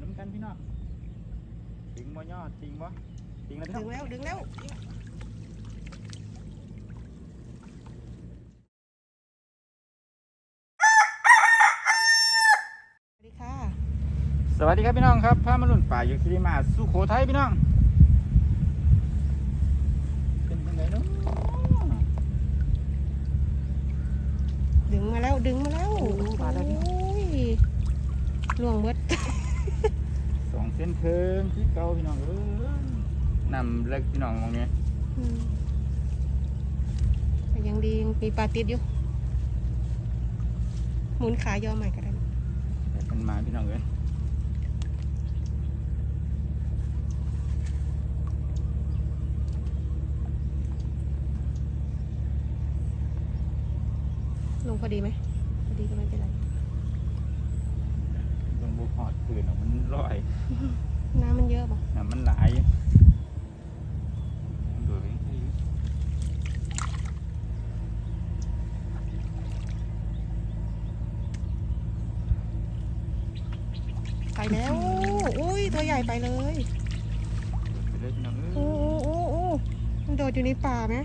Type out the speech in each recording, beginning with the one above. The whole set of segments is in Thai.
น้ำกันพี่น้องติงบ่ยอดติงบ่ติงแล้วพี่น้ดึองงแล้วดึงแล้วสวัสดีค่ะสวัสดีครับพี่น้องครับพามาลุ่นป่าอยู่ที่มาสุโขทัยพี่น้องเป็นยังไงเนาะดึงมาแล้วดึงมาแล้วโอ้มาแล้วเนี่ยโอ้ยล่วงเบิดสอง เส้นเทิงที่เก่าพี่น้องเอ้ยนำเล็กพี่น้องมองเนี้ยอืมแต่ยังดียังมีปลาติดอยู่ หมุนขายอใหม่ก็ได้แต่มันมาพี่น้องเอ้ยลงพอดีไหมพอดีก็ไม่เป็นไรลง บุหอดคืนออกมันลอยน้ำมันเยอะป่ะน่ะมันหลายดูดิไปแล้ว อุ้ยตัวใหญ่ไปเลยไปเลยพี่น้องเอ้ยโอ้โอ้โอ้โอ้มันโดดอยู่ในป่าไหม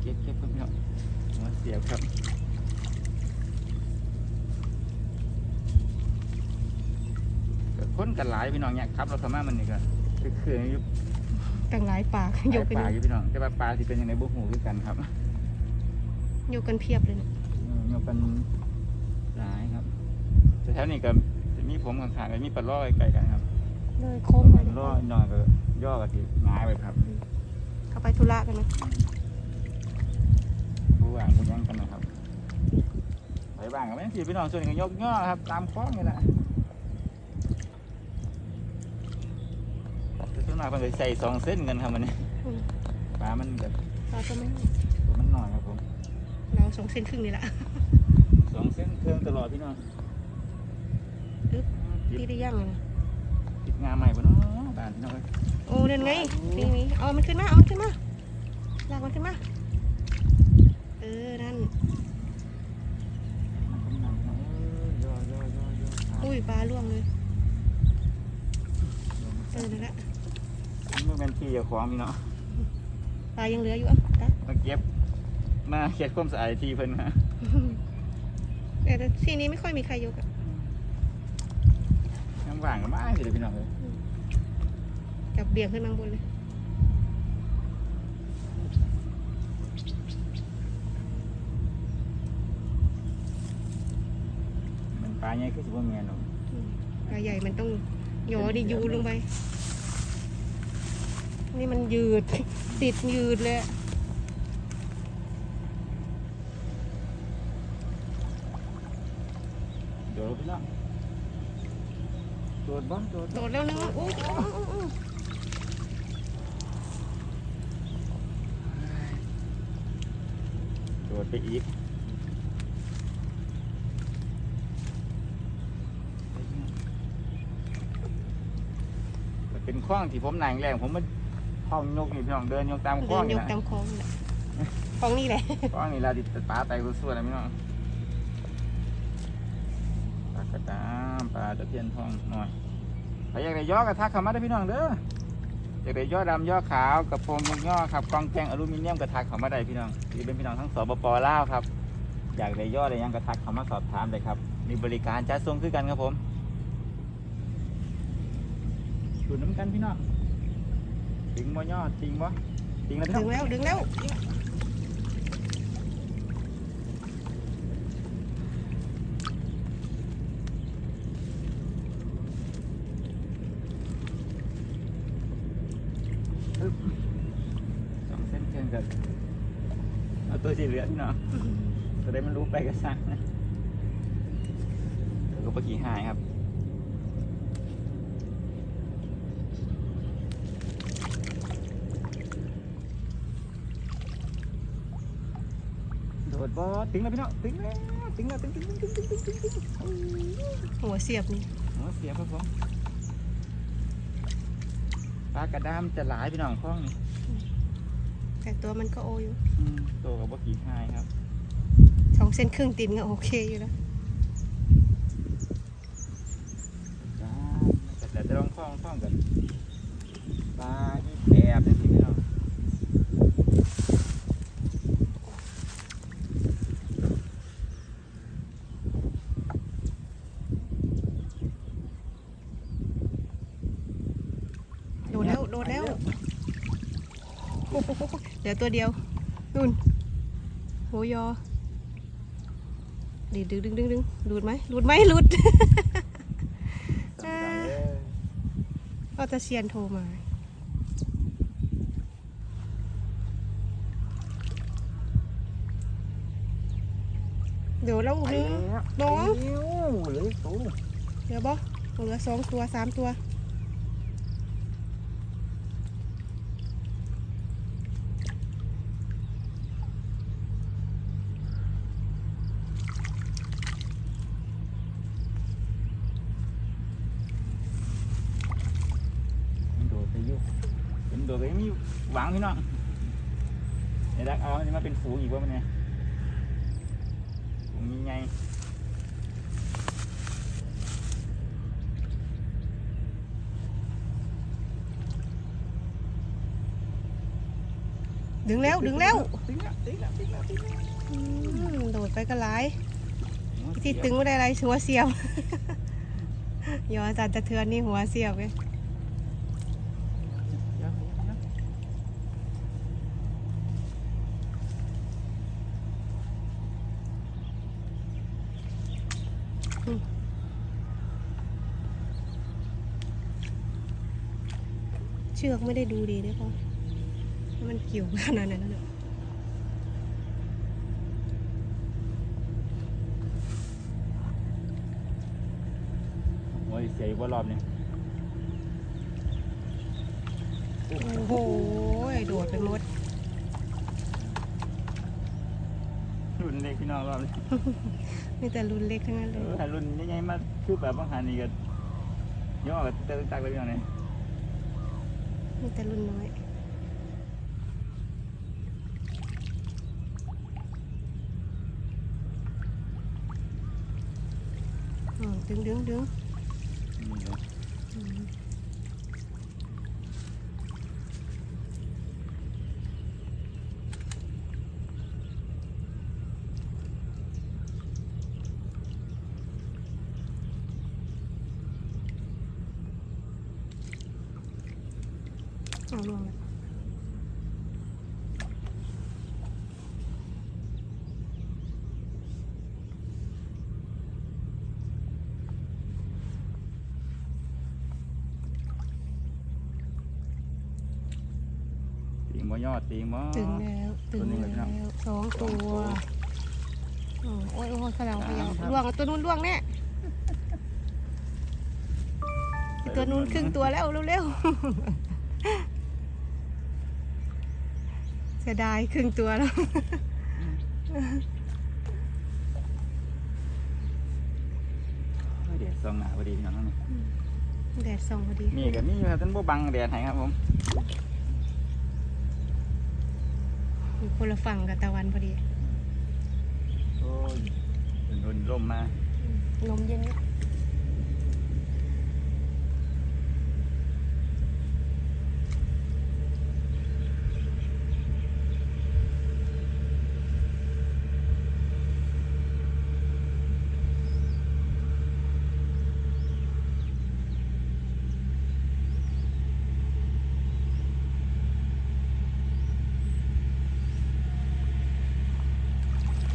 เก็บเก็บครับพี่น้องมาเสียบครับ คนกันหลายพี่น้องเนี่ยครับเราทำมามันนี่ก็คือคืออยู่ตั้งหลายป่ายกหกันลายป่าอยู่พี่น้องแต่ว่าปลาที่เป็นยังไงบุหูคือกันครับยกกันเพียบเลยเนี่ยโยกันหลายครับแต่แถวนี้ก็จะมีผมข้างๆก็มีปลาล่อไกลๆกันครับเลยโค้งไปปลาล่อหน่อยก็ย่อก็ที่ง่ายไปครับ เข้าไปธุระกันนะผู้ว่างผู้ยังกันนะครับไปบ้างก็ไม่ต้องสิพี่น้องส่วนนี้ก็ยกย่อครับ ตามคล้องนี่แหละแต่ส่วน มากเพิ่นก็ใส่สองเส้นกันครับมันนี้อืม ปลามันแบบเราก็ไม่ตัวมันหน่อยครับผมเราสองเส้นครึ่งนี่แหละ สองเส้นเครื่องตลอดพี่น้องอึ๊บติพี่ดได้ย่างเลยนะติดงาใหม่ปะเนาะบ้านพี่น้องเอ้ยโอ้เดินไงนี่นี่เอามันขึ้นมาเอามันขึ้นมาลากมันขึ้นมาเออนั่นมันกำลังเนาะเอ้ยย่อย่อย่อย่ออุ้ยปลาล่วงเลยเออนั่นแหละ มันบ่แมันเป็น ที่เจ้าของพี่เนาะปลายังเหลืออยู่อะตักมาเก็บ มาเก็บความสะอาดที่เพิ่นฮะแต่ที่นี้ไม่ค่อยมีใครยกอะน้ำว่างก็มาสิเด้อพี่น้องเลยจับเบี่ยงขึ้นมาข้างบนเลยมันปลาใหญ่คือสิบ่แม่นหรอกปลาใหญ่มันต้องหยอดิยูลงไป นี่มันยืด ติดยืดเลยอะโดดพี่น้องโดดบ่โดดโดดแล้วนึงอุ้ยอื้ออื้ออื้อโดดไปอีกมันเป็นคล้องที่ผมนางแรงผมมัน ห้องยกนี่พี่น้องเดินยกตามคเดิล้องนยนี่กนะตามคลองนี่แหละคลองนี่แหละคล้องนี่ละดิปลาไตกูส่วนนะพี่น้องปลากระตามปลาตะเพียนทองหน่อยใครอยากได้ย่อกระทักเข้ามาได้อพี่น้องเด้ออยากได้ย่อดำย่อขาวกระโปรงยกย่อครับกองแกงอลูมิเนียมกระทักเข้ามาได้พี่น้องที่เป็นพี่น้องทั้งสปปลาวครับ อยากได้ย่อได้หยังกระทักเข้ามาสอบถามเลยครับ มีบริการจัดส่งคือกันครับผมดูน้ำกันพี่น้อง ติงบ่ย่อติงบ่ติงแล้วพี่น้ดึองงแล้วดึงแล้วสองเส้นเชิงกันเอาตัวสีเหลืองเนาะจะได้มันรู้ไปก็สั่งนะแล้วก็ปลาขี่หายครับ ดบอติ้งแล้วพี่น้องติ้งแล้ติ้งแล้ติ้งติ้งติ้งติ้งติ้งติ้งถึงถึงหัวเสียบนี่หัวเสียบครับผมปลากระดามจะหลายพี่น้องคล้องนี่แต่ตัวมันก็โออยู่ตัวกับว่ากี่ไฮครับสองเส้นครึ่งติดก็โอเคอยู่แล้วแต่จะลองคล้องคล้องกันปลาที่แอบได้สิพี่น้อง เหลือตัวเดียวนู่นโหยอดึงดึงดึงดึงดึงหลุดไหมหลุดไหมหลุดก็ตะเซียนโทรมาเดี๋ยวแล้วไปนึงแล้วน้องเหลือตัวเหลือบ่เหลือสองตัวสามตัว มันโดดไปอยุ่ เป็นโดดไปไม่อยู่หวังพี่น้องไอ้ดักเอามันจะมาเป็นฝูงอีกว่ามันเนี่ยฝูงยังไงดึงแล้วดึงแล้วดึงแล้วดึงแล้วดึงแล้วดึงแล้วอืมโดดไปก็หลายที่ตึงไม่ได้อะไรหัวเสียบยอจัดจะเทือนนี่หัวเสียบเลย เดี๋ยวเดี๋ยวเดี๋ยว เชือกไม่ได้ดูดีด้วยพ่อมันเกี่ยวขนาดนั้นน่ะโอ้ยเสียอีกว่ารอบนี้โอ้โห โดดไปหมด รุ่นเล็กพี่น้องรอบนี้มีแต่รุ่นเล็กทั้งนั้นเอเลยอถ้ารุ่นใหญ่ๆมาคือแบบบางหันนี่ก็ย่อกับเตะตักเลยพี่น้องเนี่ยมีแต่รุ่นน้อยอืมดึงดึงดึง นี่เลย อืม เอาลงเลยตีงบ่ยอดตีงบ่ตึงแล้ว ตึงตัวนี้เลยครัแล้บวสองตัวสองตัวอืมโอ้ยโอ้ยขลังขยัสามครับ ล่วงตัวนู้นล่วงแน่ตัวนู้นครึ่งตัวแล้วเร็วๆเสียดายครึ่งตัวแล้วเฮ้ยเดี๋ยวส่องหน้าพอดีพี่น้องนี่แดดส่องพอดีมีกับมีอยู่ครับท่านบ่บังแดดให้ครับผมอยู่คนละฝั่งกับตะวันพอดี โอ้ยโดนลมมา ลมเย็นนิด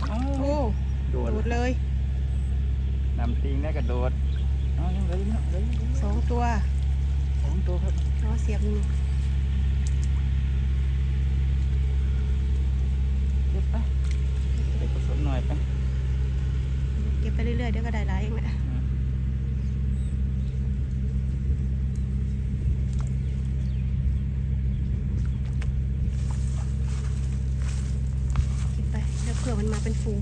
โอ้ โอ้ โดด โดดเลย นำตีงได้กระ โดดเอ๋อยังเหลยพี่น้องเหลยสองตัวสองตัวครับเอาเสียบหนึ่งเก็บไปเด็กผสมหน่อยไปเก็บไปเรื่อยๆเดี๋ยวก็ได้หลายเองแหละเก็บไปแล้วเผื่อมันมาเป็นฝูง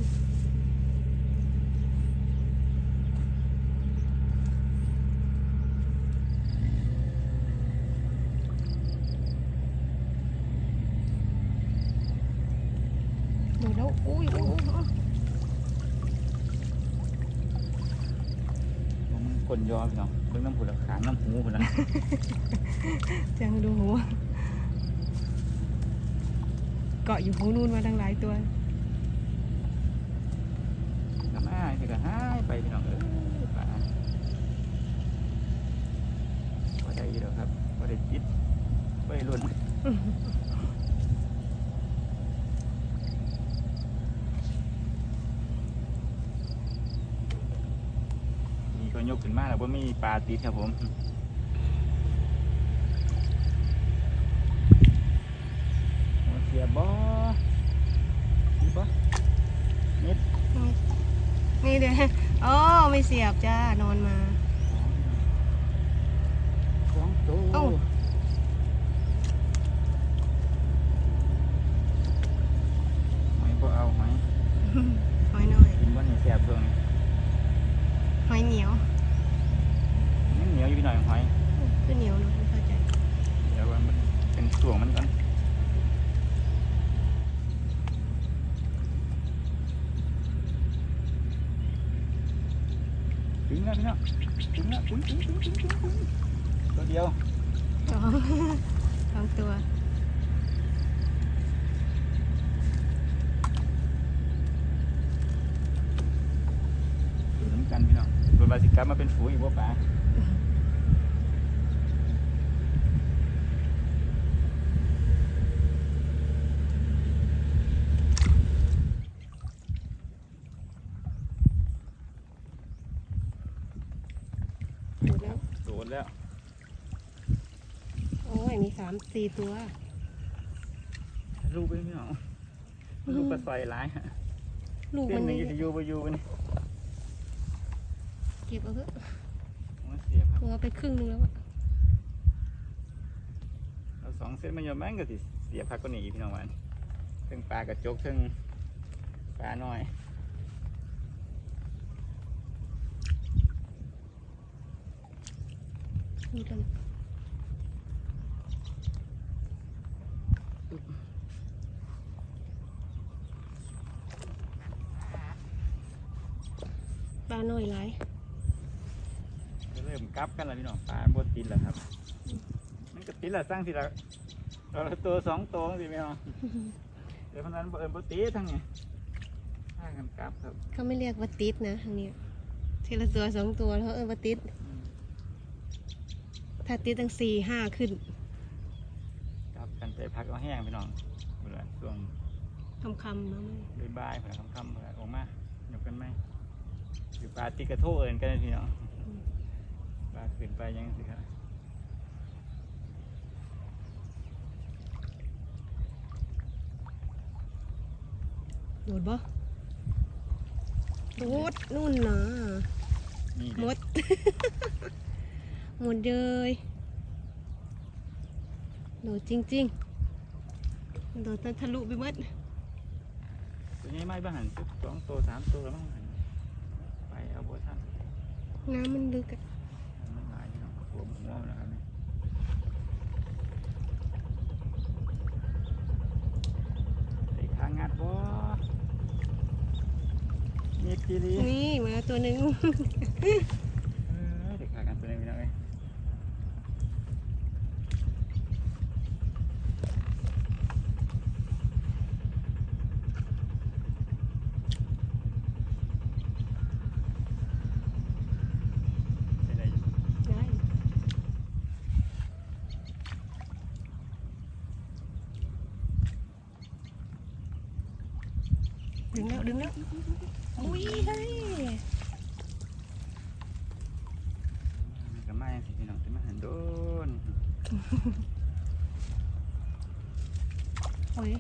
โดดแล้วอุ้ยอุ้ยอุ้ยอุ้ย ผมกลนยอพี่ น้องเบิ่งน้ำผุดขางน้ำหูผุดละจังดูหัวเกาะอยู่หูนู่นมาตั้งหลายตัวก็มาที่ก็หายไปพี่น้องเออป่าพอได้อยู่แล้วครับพอได้จิตไปรุ่น ยกขึ้นมาแล้วว่ามีปลาติดครับผมโอ้เสียบ่มีบ่นี่เดี๋ยวอ๋อไม่เสียบจ้านอนมาสองตัวเอ้าหอยบ่เอาหอยหอยน้อยกินบ่นี่แซ่บเบิ่งหอยเหนียว มันเหนียวอยู่หน่อยหอย คือเหนียวเนาะไม่เข้าใจ เดี๋ยวมันเป็นส่วงมันก่อนถึง แล้วพี่น้องถึงแล้วปุ้ยปุ้ยปุ้ยปุ้ยปุ้ยปุ้ยตัวเดียวสองสองตัวอยู่น้ำกันพี่น้องตัวบาสิกลับมาเป็นฝูงอีกบ่ป่าโดนแล้ว โอ้ยมีสามสี่ตัวลูกเป็นพี่น้องลูกปลาใส่หลายฮะลูกเส้มันนหนึงนี่จะอยู่บ่อยู่กันเก็บเอาเถอะโอ้เสียครับ ตัวไปครึ่งนึงแล้วอะเราสองเส้นมันอยาแม่งก็สิเสียพักก็หนีพี่น้องวันเทั้งปลากระจกเทั้งปลาน้อยดูกันป ลาหน่อยหลายก็เริ่มกลับกันแล้วพี่น้องปลาบดติดแล้วครับมันก็ติดแล้วสร้างทีละเราละตัวสองตัวสิพี่น้องเดี๋ยวเพราะนั้นบ่เอิญบดติดทั้งนี้ถ้ากันกลับครับเขาไม่เรียกว่าติดนะทางนี้ทีละตัวสองตัวแล้วเออว่าติดถ้าติดตั้งสี่ห้าขึ้นกลับกันไปพักเอาแห้งพี่น้องเวลาช่วงคำคำๆมาไหมบ่ายๆเผื่อค่ำๆเผื่อออกมาหยกกันไหม อยู่ปลาติกระโทกเอิญกันเลยพี่น้องปลาขึ้นไปยังสิครับโดดบ่โดดนู่นนะนี่หมเด็ดหมดเลยโดดจริงๆโดดทะลุไปหมดตัวนี้ไม่บ้านสักสองตัวสามตัวแล้วมั้งหัน ไปเอาบัวท่านน้ำมันลึกอะมันหลายพี่น้องหัวหัวมันนะครับนี่ไอ้ข้างงัดบ่มีกีรีนี่มาตัวหนึ่ง เออเด็กขากันตัวนี้พี่น้องเอ้ยได้ได้อยู่ ได้ดึ งแล้วดึงแล้วอุ้ยเฮ้ยมันก็มาอย่างสิพี่น้องจะมาหันโดนโอ้ย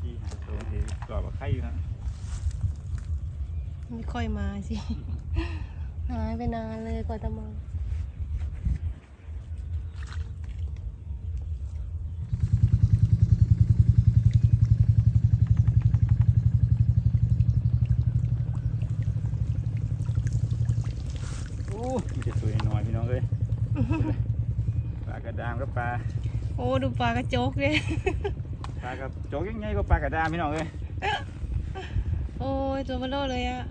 ที่หาตัวเห็นกรอบว่าไข่อยู่นะไม่ค่อยมาสิหายไปนานเลยกว่าจะมา โอ้มีแต่ตัวน้อยๆพี่น้องเอ้ย ปลากระดามก็ปลา โอ้ดูปลากระโจกเลยปลากับโจกยังไงก็ปลากระดามพี่น้องเอ้ยโอ้ยตัวเบลอเลยอะ